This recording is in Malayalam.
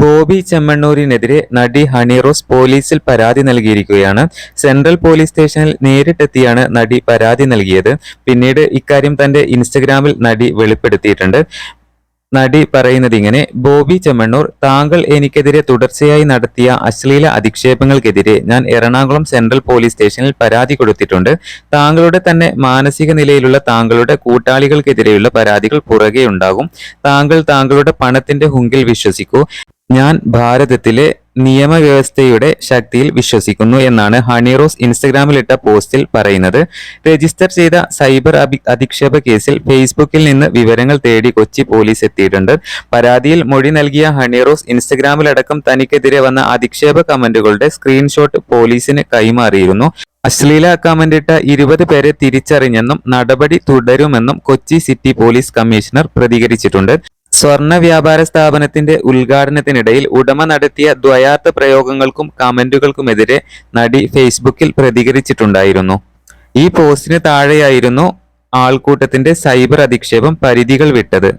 ബോബി ചെമ്മണ്ണൂരിനെതിരെ നടി ഹണി റോസ് പോലീസിൽ പരാതി നൽകിയിരിക്കുകയാണ്. സെൻട്രൽ പോലീസ് സ്റ്റേഷനിൽ നേരിട്ടെത്തിയാണ് നടി പരാതി നൽകിയത്. പിന്നീട് ഇക്കാര്യം തന്റെ ഇൻസ്റ്റഗ്രാമിൽ നടി വെളിപ്പെടുത്തിയിട്ടുണ്ട്. നടി പറയുന്നത് ഇങ്ങനെ ബോബി ചെമ്മണ്ണൂർ താങ്കൾ എനിക്കെതിരെ തുടർച്ചയായി നടത്തിയ അശ്ലീല അധിക്ഷേപങ്ങൾക്കെതിരെ ഞാൻ എറണാകുളം സെൻട്രൽ പോലീസ് സ്റ്റേഷനിൽ പരാതി കൊടുത്തിട്ടുണ്ട്. താങ്കളുടെ തന്നെ മാനസിക നിലയിലുള്ള താങ്കളുടെ കൂട്ടാളികൾക്കെതിരെയുള്ള പരാതികൾ പുറകെ ഉണ്ടാകും താങ്കൾ താങ്കളുടെ പണത്തിന്റെ ഹുങ്കിൽ വിശ്വസിക്കൂ. ഞാൻ ഭാരതത്തിലെ നിയമവ്യവസ്ഥയുടെ ശക്തിയിൽ വിശ്വസിക്കുന്നു എന്നാണ് ഹണിറോസ് ഇൻസ്റ്റഗ്രാമിലിട്ട പോസ്റ്റിൽ പറയുന്നത്. രജിസ്റ്റർ ചെയ്ത സൈബർ അധിക്ഷേപ കേസിൽ ഫേസ്ബുക്കിൽ നിന്ന് വിവരങ്ങൾ തേടി കൊച്ചി പോലീസ് എത്തിയിട്ടുണ്ട്. പരാതിയിൽ മൊഴി നൽകിയ ഹണിറോസ് ഇൻസ്റ്റഗ്രാമിലടക്കം തനിക്കെതിരെ വന്ന അധിക്ഷേപ കമന്റുകളുടെ സ്ക്രീൻഷോട്ട് പോലീസിന് കൈമാറിയിരുന്നു. അശ്ലീല കമന്റിട്ട ഇരുപത് പേരെ തിരിച്ചറിഞ്ഞെന്നും നടപടി തുടരുമെന്നും കൊച്ചി സിറ്റി പോലീസ് കമ്മീഷണർ പ്രതികരിച്ചിട്ടുണ്ട്. സ്വർണ വ്യാപാര സ്ഥാപനത്തിന്റെ ഉദ്ഘാടനത്തിനിടയിൽ ഉടമ നടത്തിയ ദ്വയാർത്ഥ പ്രയോഗങ്ങൾക്കും കമന്റുകൾക്കുമെതിരെ നടി ഫേസ്ബുക്കിൽ പ്രതികരിച്ചിട്ടുണ്ടായിരുന്നു. ഈ പോസ്റ്റിന് താഴെയായിരുന്നു ആൾക്കൂട്ടത്തിന്റെ സൈബർ അധിക്ഷേപം പരിധികൾ വിട്ടത്.